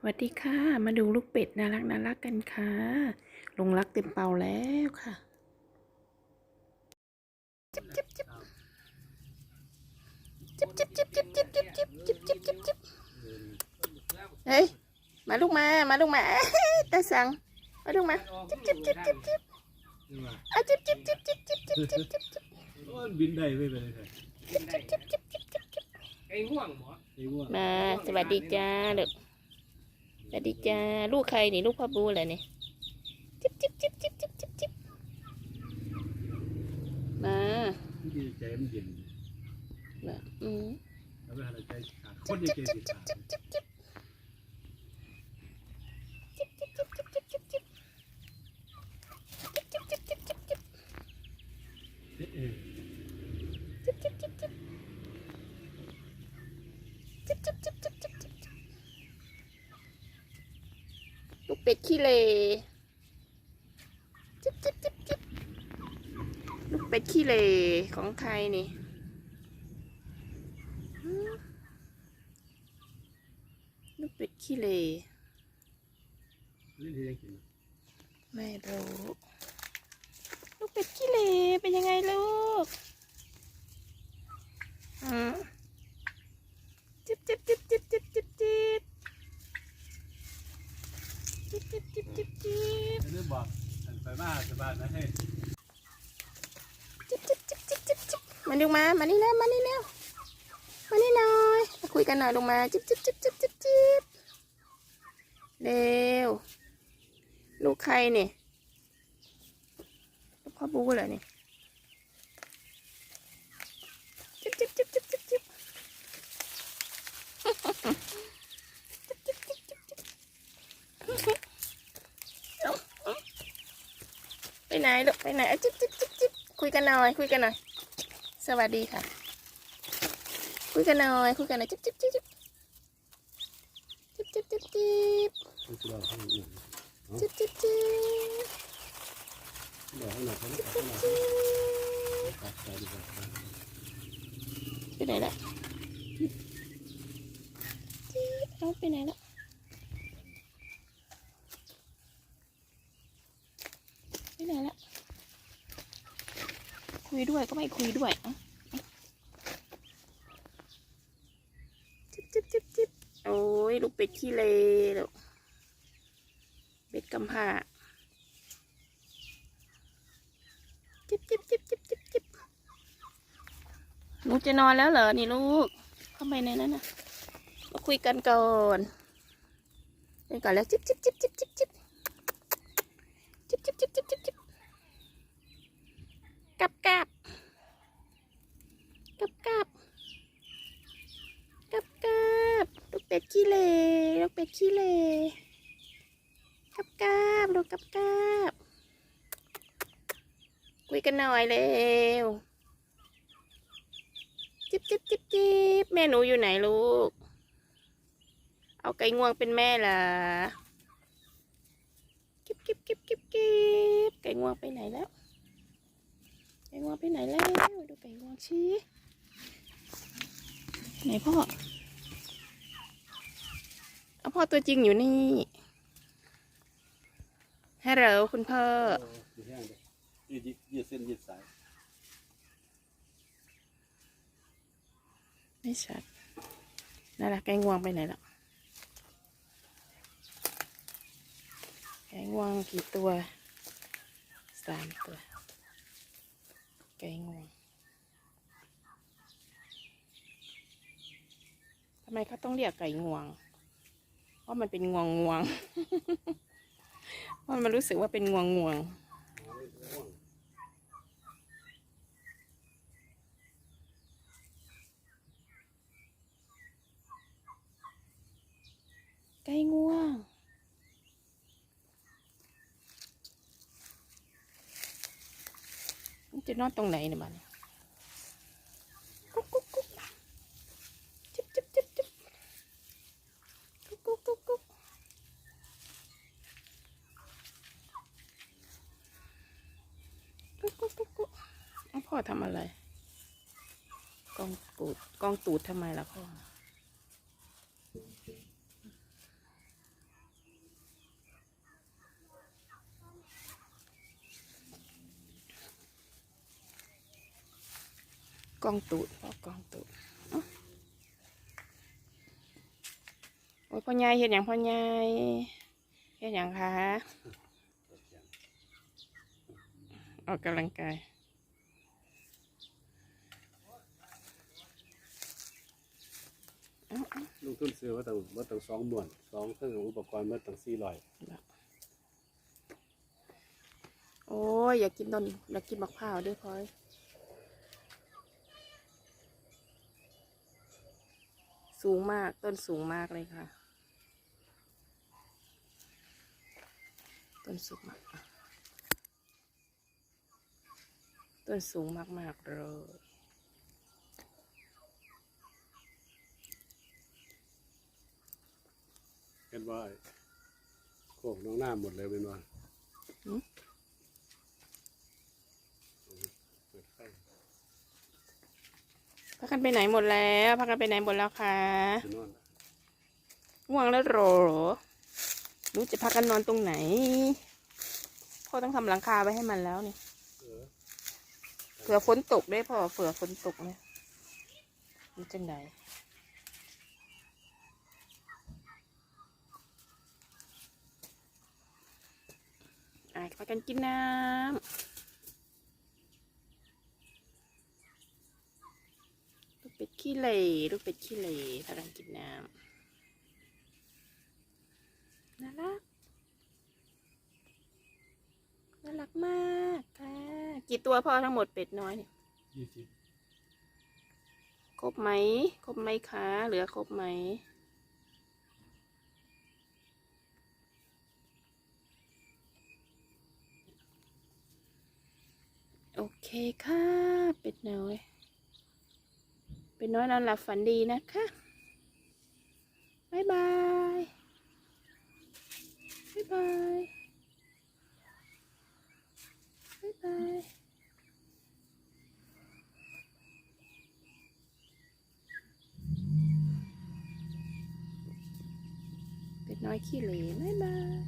สวัสดีค่ะ มาดูลูกเป็ดน่ารักน่ารักกันค่ะลงรักเต็มเป่าแล้วค่ะจิบจิบจิบจิบจิบจิบจิบจิบจิบจิบจิบจิบจิบจิบเฮ้ยมาลูกมา มาลูกมาตาสังมาลูกมาจิบจิบจิบจิบจิบอะจิบจิบจิบจิบจิบจิบจิบจิบจิบบินได้ไม่เป็นไรจิบจิบจิบจิบจิบจิบไอ้ง่วงหมอมาสวัสดีจ้าลูก สวัสดีจ้าลูกใครนี่ลูกพ่อบูเหรอเนี่ยจิบจิบจิบจิบจิบจิบจิบมาดีใจมันเย็นมาอืมแล้วไปหาใจขาดคนดีใจสิขาดจิบจิบจิบจิบ เป็ดขี้เลจิ๊บจิ๊บจิ๊บจิ๊บลูกเป็ดขี้เลของใครนี่ลูกเป็ดขี้เล่ไม่รู้ ลูกเป็ดขี้เหร่เป็นยังไงลูก อืม บอกไปบ้าสบายนะให้จิ๊บจิ๊บจิบจิบจิบจิบมาดูมามานี่แล้วมานี่แล้วมานี่หน่อยคุยกันหน่อยลงมาจิ๊บจิ๊บจิ๊บจิ๊บจิ๊บจิ๊บเร็วลูกใครเนี่ยลูกพ่อบูเหรอเนี่ยจิ๊บจิ๊บจิ๊บจิ๊บจิบจิบจิบจิบจิบจิบจิบเอาเอา ไปไหนลูกไปไหนจิ๊บจิ๊บจิ๊บจิ๊บคุยกันหน่อยคุยกันหน่อย สวัสดีค่ะ คุยกันหน่อยคุยกันหน่อยจิ๊บจิ๊บจิ๊บจิ๊บจิ๊บจิ๊บจิ๊บจิบจิบจิบจิบไม่ตัดหน่อยตัดใจดีกว่าไปไหนละจิบเอาไปไหนละไปไหนละคุ ยด้วยก็ไม่คุยด้วยอะจิบจิบจิบจิบโอ้ยลูกเป็ดขี้เลลูกเป็ดกำพร้าจิบจิบจิบจิบจิบจิบหนูจะนอนแล้วเหรอ นี่ลูก เข้าไปในนั้นนะมาคุยกันก่อนคุยก่อนแล้วจิบจิ๊บจิ๊บจิ๊บจิ๊บจิ๊บจิ๊บจิ๊บจิ๊บจิ๊บจิ๊บจิ๊บ กับกับกับกับกับกับลูกเป็ดขี้เลลูกเป็ดขี้เลกับกับลูกกับกับคุยกันหน่อยเร็วจิบจิบจิบจิบแม่หนูอยู่ไหนลูก เอาไก่งวงเป็นแม่เหรอกิบกิบกิบกิบกิบไก่งวงไปไหนแล้ว งวงไปไหนแล้วดูไก่งวงชี้ไหนพ่อเอาพ่อตัวจริงอยู่นี่ฮัลโหลคุณพ่อยืดยืดเส้นยืดสายไม่ชัดนั่นแหละไก่งวงไปไหนแล้วไก่งวงกี่ตัวสามตัว ไก่งวงทำไมเขาต้องเรียกไก่งวง เพราะมันเป็นงวงงวงเพราะมันรู้สึกว่าเป็นงวงงวงไก่งวง มัน จะนอนตรงไหนเนี่ยมันกุ๊กกุ๊กกุ๊กจิ๊บจิ๊บจิ๊บจิ๊บกุ๊กกุ๊กกุ๊กกุ๊กกุ๊กกุ๊กกุ๊กกุ๊กพ่อทำอะไร กองตูดกองตูดทำไมล่ะพ่อ องตูดพ่อกองตูดเอ้าโอ้ยพ่อใหญ่เห็นอย่างพ่อใหญ่เห็นอย่างคะออกกำลังกายลงทุนซื้อว่าตั้งว่าตั้งสองหมวนสองเครื่องอุปกรณ์ว่าตั้งสี่ร้อยโอ้ยอยากกินต้นอยากกินมะพร้าวด้วยพลอย สูงมากต้นสูงมากเลยค่ะ ต้นสูงมากต้นสูงมาก ๆ เลย เห็นว่าโคกน้องหน้าหมดเลยเป็นว่าเปิดไฟ พากันไปไหนหมดแล้วพากันไปไหนหมดแล้วคะจะนอนง่วงแล้วเหรอหนูจะพากันนอนตรงไหนพ่อต้องทำหลังคาไว้ให้มันแล้วนี่เออเผื่อฝนตกได้พ่อเผื่อฝนตกเนี่ยมันจังไดอะพากันกินน้ำลูกเป็ด ขี้เหร่ลูกเป็ดขี้เหร่พากันกินน้ำน่ารักน่ารักมากค่ะ กี่ตัวพ่อทั้งหมดเป็ดน้อยเนี่ยยี่สิบครบไหม ครบไหมคะ เหลือครบไหมโอเคค่ะ เป็ดน้อย เป็ดน้อยนอนหลับฝันดีนะคะ บ๊ายบาย บ๊ายบาย บ๊ายบายเป็ดน้อยขี้เหร่บ๊ายบาย